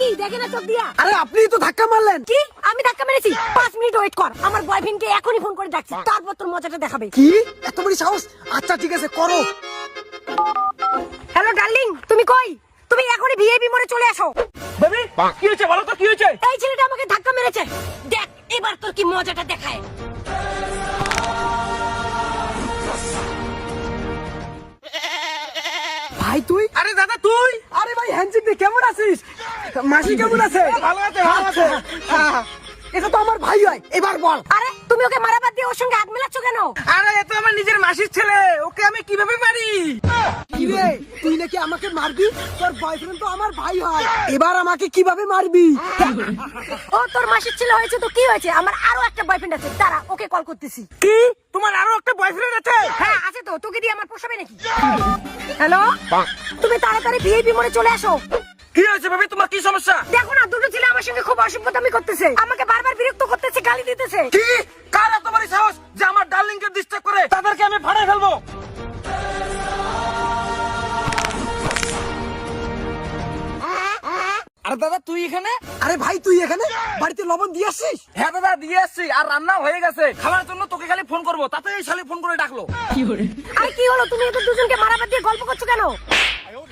কি? দেখে না চোখ দিয়া? আরে আপনি তো ধাক্কা মারলেন। কি? আমি ধাক্কা মেরেছি। পাঁচ মিনিট ওয়েট কর। আমার বয়ফ্রেন্ডকে এখনই ফোন করে ডাকছি। তারপর তোর মজাটা দেখাবে। কি? এত বড় সাহস? আচ্ছা ঠিক আছে করো। হ্যালো ডার্লিং তুমি কই? তুমি এখনই ভিআইপি মোড়ে চলে আসো। বেবি কি হয়েছে বলো তো কি হয়েছে? এই ছেলেটা আমাকে ধাক্কা মেরেছে। দেখ এবার তোর কি মজাটা দেখায়। ভাই তুই? আরে দাদা তুই? আরে ভাই হ্যান্ডশেক কেমন আছিস? মাসি কেমন আছে? ভালো আছে ভালো আছে। হ্যাঁ, এটা তো আমার ভাই হয়। এবার বল। আরে তুমি ওকে মারাবাদ দিয়ে ওর সঙ্গে হাত মেলাচ্ছ কেন? আরে এ তো আমার নিজের মাসির ছেলে। ওকে আমি কীভাবে মারি? কি রে তুই নাকি আমাকে মারবি? তোর বয়ফ্রেন্ড তো আমার ভাই হয়। এবার আমাকে কীভাবে মারবি? ও তোর মাসির ছেলে হয়েছে তো কি হয়েছে? আমার আরও একটা বয়ফ্রেন্ড আছে। দাঁড়া ওকে কল করতেছি। কি? তোমার আরও একটা বয়ফ্রেন্ড আছে? হ্যাঁ আছে তো। তোকে দিয়ে আমার পোষাবে নাকি? হ্যালো তুমি তাড়াতাড়ি ভিআইপি মোড়ে চলে আসো। কি হয়েছে বেবি তোমার কি সমস্যা? দেখো না দুটো ছেলে আমার সঙ্গে খুব অসভ্যতামি করতেছে। আমাকে বারবার বিরক্ত করতেছে গালি দিতেছে। কি? কার বড় সাহস যে আমার ডার্লিং কে ডিস্টার্ব করে? তাদেরকে আমি ফাড়ে ফেলব। আরে দাদা তুই এখানে? আরে ভাই তুই এখানে? বাড়িতে লবণ দিয়ে আসছিস? হ্যাঁ দাদা দিয়ে আসছি। আর রান্না হয়ে গেছে। খাওয়ার জন্য তোকে খালি ফোন করব। তাতে এই শালি ফোন করে ডাকলো। আরে কি হলো? তুমি এত দুজনকে মারাবাদ দিয়ে গল্প করছ কেন?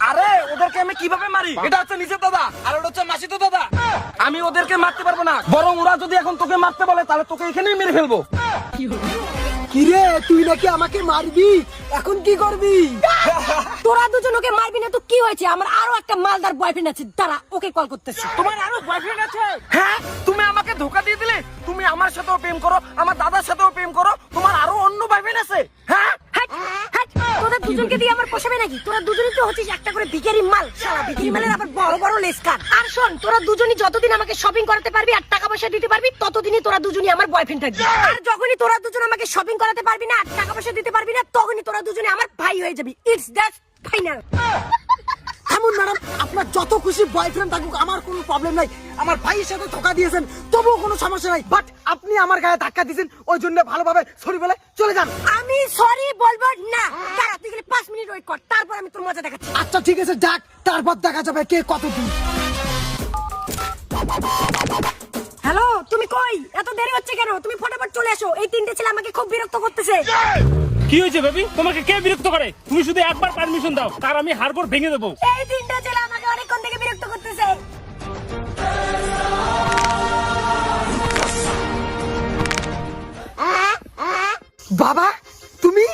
আরে ওদেরকে আমি কীভাবে মারি? এটা হচ্ছে নিজের দাদা আর ওটা হচ্ছে দাদা। আমি ওদেরকে মারতে পারব না বরং ওরা যদি এখন তোকে মারতে বলে তাহলে তোকে এখানেই মেরে ফেলব। কিরে তুই নাকি আমাকে মারবি? এখন কি করবি? তোরা দুজন ওকে মারবি না তো কি হয়েছে? আমার আরও একটা মালদার বয়ফ্রেন্ড আছে দাঁড়া ওকে কল করতেছি। তোমার আরও বয়ফ্রেন্ড আছে? হ্যাঁ? তুমি আমাকে ধোকা দিয়ে দিলে? তুমি আমার সাথেও প্রেম করো আমার দাদার সাথেও প্রেম করো তোমার আরও অন্য বয়ফ্রেন্ড আছে হ্যাঁ হ্যাট, হ্যাট, তোদের দুজনকে দিয়ে পোষাবে নাকি? তোরা দুজনই তো হচ্ছিস একটা করে ভিখারি মাল ভিখারি মালের আবার বড় বড় আর শোন, তোরা দুজনই যতদিন আমাকে শপিং করাতে পারবি আর টাকা পয়সা দিতে পারবি, ততদিনই তোরা দুজনই আমার বয়ফ্রেন্ড থাকবি। আর যখনই তোরা দুজন আমাকে শপিং করাতে পারবি না, আর টাকা পয়সা দিতে পারবি না, তখনই তোরা আমার ভাই হয়ে যাবি। ইটস দ্যাট ফাইনাল থামুন, ম্যাডাম। আপনার যত খুশি বয়ফ্রেন্ড থাকুক, আমার কোনো প্রবলেম নাই। আমার ভাইয়ের সাথে ধোকা দিয়েছেন, তবুও কোনো সমস্যা নাই। বাট আপনি আমার গায়ে ধাক্কা দিয়েছেন, ওই জন্য ভালোভাবে সরি বলে চলে যান। আমি সরি বলব না। মিনিট ওয়েট কর তারপর আমি তোর মজা দেখাচ্ছি। আচ্ছা ঠিক আছে যাক তারপর দেখা যাবে কে কত দূর। হ্যালো তুমি কই? এত দেরি হচ্ছে কেন? তুমি ফটাফট চলে এসো। এই তিনটে ছেলে আমাকে খুব বিরক্ত করতেছে। কি হয়েছে বেবি? তোমাকে কে বিরক্ত করে? তুমি শুধু একবার পারমিশন দাও তার আমি হাড়গোড় ভেঙে দেবো। এই তিনটে ছেলে আমাকে অনেকক্ষণ থেকে বিরক্ত করতেছে। বাবা তুমি?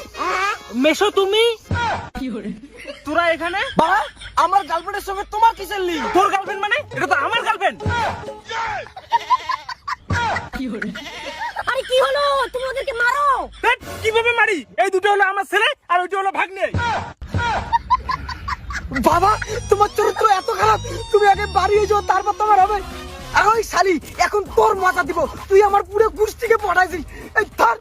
মেশো তুমি? তোরা এখানে? বাবা আমার গার্লফ্রেন্ডের সঙ্গে তোমার কিসের লিঙ্ক তোর গার্লফ্রেন্ড মানে? এটা তো আমার গার্লফ্রেন্ড আরে কি হলো? তুমি ওদেরকে মারো! কীভাবে মারি? এই দুটো হলো আমার ছেলে আর ওইটা হলো ভাগ্নে। বাবা তোমার চরিত্র এত খারাপ। তুমি আগে বাড়িয়ে যাও তারপর তোমার হবে। আর ওই শালি এখন তোর মজা দিব। তুই আমার পুরো গোষ্ঠীকে পড়াইছিস এই ধর